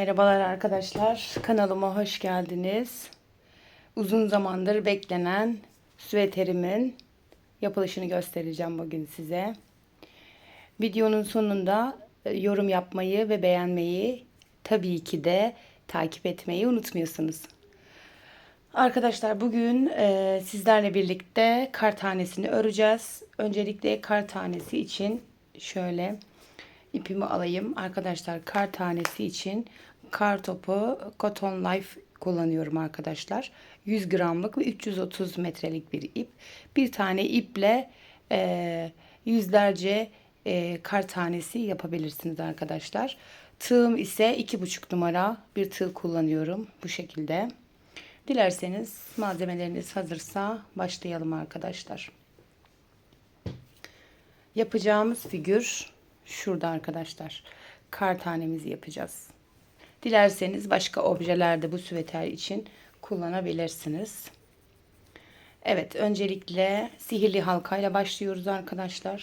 Merhabalar arkadaşlar. Kanalıma hoş geldiniz. Uzun zamandır beklenen süveterimin yapılışını göstereceğim bugün size. Videonun sonunda e, yorum yapmayı ve beğenmeyi tabii ki de takip etmeyi unutmuyorsunuz. Arkadaşlar bugün e, sizlerle birlikte kar tanesini öreceğiz. Öncelikle kar tanesi için şöyle ipimi alayım. Arkadaşlar kar tanesi için kar topu Cotton Life kullanıyorum arkadaşlar. 100 gramlık ve 330 metrelik bir ip. Bir tane iple e, yüzlerce e, kar tanesi yapabilirsiniz arkadaşlar. Tığım ise 2,5 numara bir tığ kullanıyorum bu şekilde. Dilerseniz malzemeleriniz hazırsa başlayalım arkadaşlar. Yapacağımız figür şurada arkadaşlar. Kar tanemizi yapacağız. Dilerseniz başka objelerde bu süveter için kullanabilirsiniz. Evet öncelikle sihirli halkayla başlıyoruz arkadaşlar.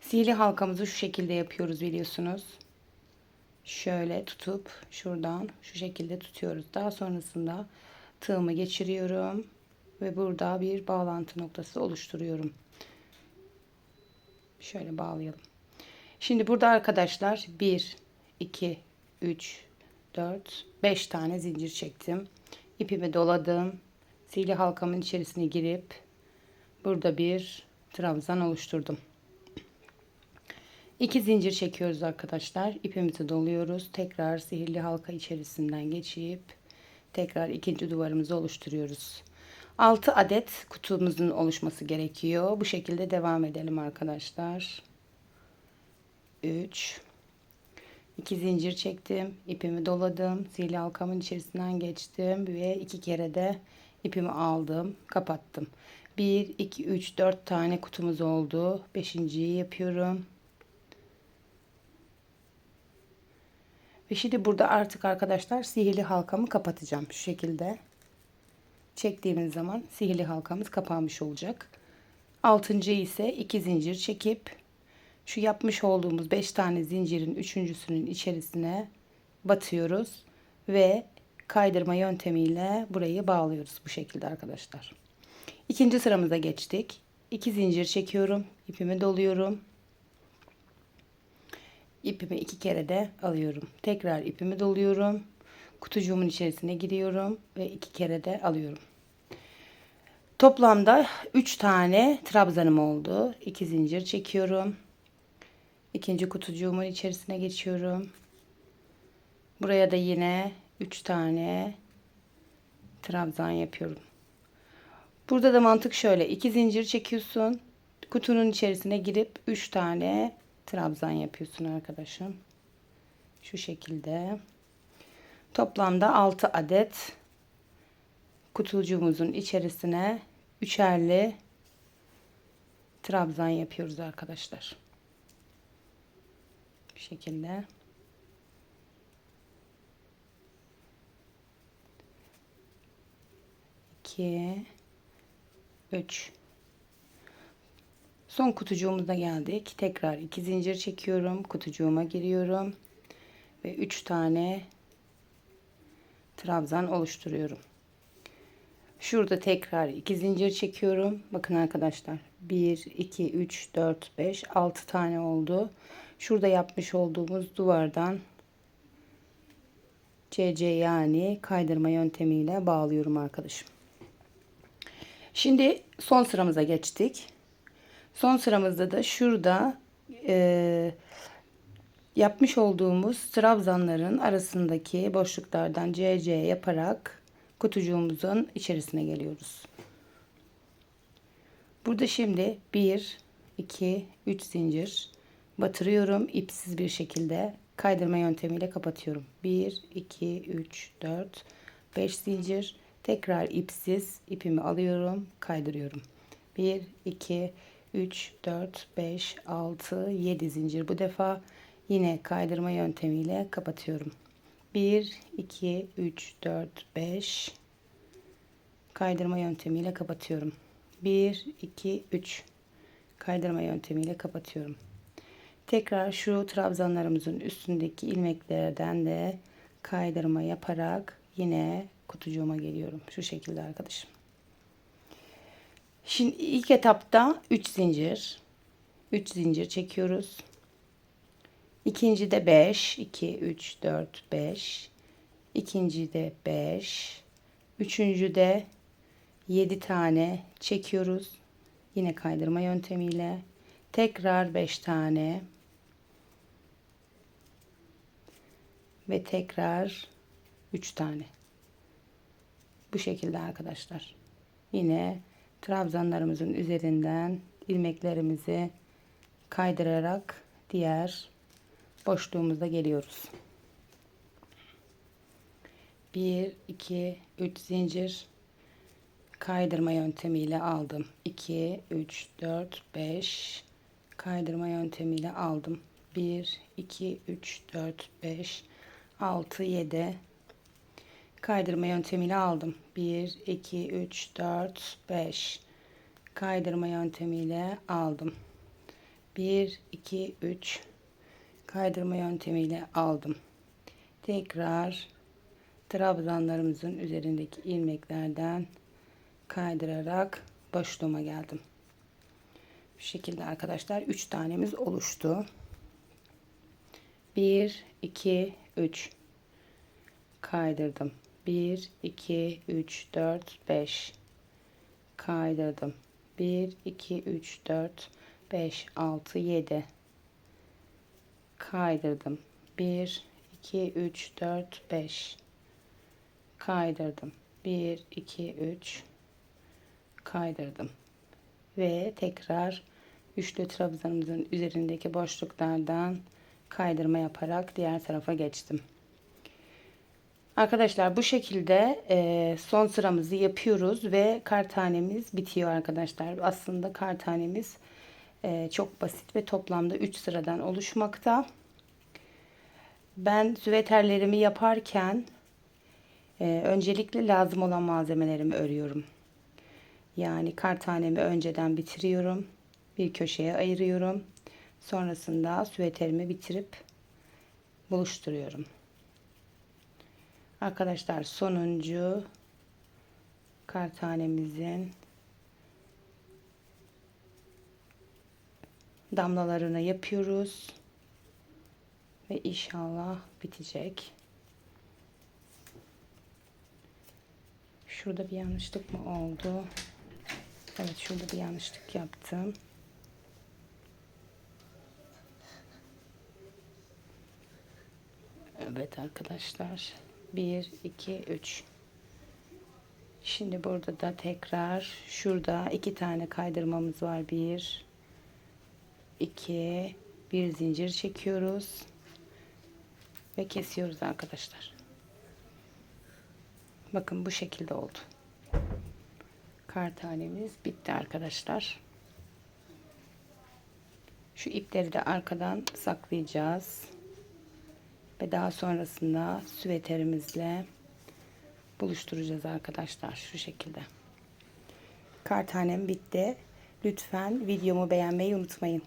Sihirli halkamızı şu şekilde yapıyoruz biliyorsunuz. Şöyle tutup şuradan şu şekilde tutuyoruz. Daha sonrasında tığımı geçiriyorum ve burada bir bağlantı noktası oluşturuyorum. Şöyle bağlayalım. Şimdi burada arkadaşlar 1, 2, 3, 4, 5 tane zincir çektim. İpimi doladım. Sihirli halkamın içerisine girip burada bir trabzan oluşturdum. 2 zincir çekiyoruz arkadaşlar. İpimizi doluyoruz. Tekrar sihirli halka içerisinden geçip tekrar ikinci duvarımızı oluşturuyoruz. 6 adet kutumuzun oluşması gerekiyor. Bu şekilde devam edelim arkadaşlar. 3 2 zincir çektim. ipimi doladım. Sihirli halkamın içerisinden geçtim ve iki kere de ipimi aldım. Kapattım. 1 2 3 4 tane kutumuz oldu. 5.yi yapıyorum. Ve şimdi burada artık arkadaşlar sihirli halkamı kapatacağım. Şu şekilde çektiğimiz zaman sihirli halkamız kapanmış olacak. Altıncı ise iki zincir çekip şu yapmış olduğumuz 5 tane zincirin üçüncüsünün içerisine batıyoruz ve kaydırma yöntemiyle burayı bağlıyoruz bu şekilde arkadaşlar. İkinci sıramıza geçtik. 2 zincir çekiyorum. ipimi doluyorum. İpimi iki kere de alıyorum. Tekrar ipimi doluyorum. Kutucuğumun içerisine giriyorum ve iki kere de alıyorum. Toplamda 3 tane trabzanım oldu. 2 zincir çekiyorum. İkinci kutucuğumun içerisine geçiyorum. Buraya da yine 3 tane trabzan yapıyorum. Burada da mantık şöyle. 2 zincir çekiyorsun. Kutunun içerisine girip 3 tane trabzan yapıyorsun arkadaşım. Şu şekilde. Toplamda 6 adet kutucuğumuzun içerisine üçerli trabzan yapıyoruz arkadaşlar. Bu şekilde. İki, üç. Son kutucuğumuza geldik. Tekrar iki zincir çekiyorum. Kutucuğuma giriyorum. Ve üç tane trabzan oluşturuyorum. Şurada tekrar iki zincir çekiyorum. Bakın arkadaşlar. 1, 2, 3, 4, 5, 6 tane oldu. Şurada yapmış olduğumuz duvardan CC yani kaydırma yöntemiyle bağlıyorum arkadaşım. Şimdi son sıramıza geçtik. Son sıramızda da şurada e, yapmış olduğumuz trabzanların arasındaki boşluklardan CC yaparak kutucuğumuzun içerisine geliyoruz. Burada şimdi 1, 2, 3 zincir batırıyorum. ipsiz bir şekilde kaydırma yöntemiyle kapatıyorum. 1, 2, 3, 4, 5 zincir. Tekrar ipsiz ipimi alıyorum. Kaydırıyorum. 1, 2, 3, 4, 5, 6, 7 zincir. Bu defa yine kaydırma yöntemiyle kapatıyorum. 1, 2, 3, 4, 5 kaydırma yöntemiyle kapatıyorum. 1, 2, 3 kaydırma yöntemiyle kapatıyorum. Tekrar şu trabzanlarımızın üstündeki ilmeklerden de kaydırma yaparak yine kutucuğuma geliyorum. Şu şekilde arkadaşım. Şimdi ilk etapta 3 zincir. 3 zincir çekiyoruz. İkinci de 5. 2, 3, 4, 5. İkinci de 5. Üçüncü de 7 tane çekiyoruz. Yine kaydırma yöntemiyle. Tekrar 5 tane. Ve tekrar 3 tane. Bu şekilde arkadaşlar. Yine trabzanlarımızın üzerinden ilmeklerimizi kaydırarak diğer boşluğumuza geliyoruz. 1 2 3 zincir kaydırma yöntemiyle aldım. 2 3 4 5 kaydırma yöntemiyle aldım. 1 2 3 4 5 6 7 kaydırma yöntemiyle aldım. 1 2 3 4 5 kaydırma yöntemiyle aldım. 1 2 3 kaydırma yöntemiyle aldım. Tekrar trabzanlarımızın üzerindeki ilmeklerden kaydırarak boşluğuma geldim. Bu şekilde arkadaşlar 3 tanemiz oluştu. 1 2 3 kaydırdım. 1 2 3 4 5 kaydırdım. 1 2 3 4 5 6 7 kaydırdım. 1 2 3 4 5 kaydırdım. 1 2 3 kaydırdım. Ve tekrar üçlü trabzanımızın üzerindeki boşluklardan kaydırma yaparak diğer tarafa geçtim. Arkadaşlar bu şekilde e, son sıramızı yapıyoruz ve kar tanemiz bitiyor arkadaşlar. Aslında kar tanemiz e, çok basit ve toplamda 3 sıradan oluşmakta. Ben süveterlerimi yaparken e, öncelikle lazım olan malzemelerimi örüyorum. Yani kar tanemi önceden bitiriyorum. Bir köşeye ayırıyorum. Sonrasında süveterimi bitirip buluşturuyorum. Arkadaşlar sonuncu kar tanemizin damlalarını yapıyoruz. Ve inşallah bitecek. Şurada bir yanlışlık mı oldu? Evet şurada bir yanlışlık yaptım. Evet arkadaşlar. 1, 2, 3. Şimdi burada da tekrar şurada iki tane kaydırmamız var. 1, 2, bir zincir çekiyoruz. Ve kesiyoruz arkadaşlar. Bakın bu şekilde oldu. Kar tanemiz bitti arkadaşlar. Şu ipleri de arkadan saklayacağız. Ve daha sonrasında süveterimizle buluşturacağız arkadaşlar. Şu şekilde. Kar tanem bitti. Lütfen videomu beğenmeyi unutmayın.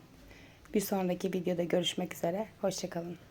Bir sonraki videoda görüşmek üzere. Hoşçakalın.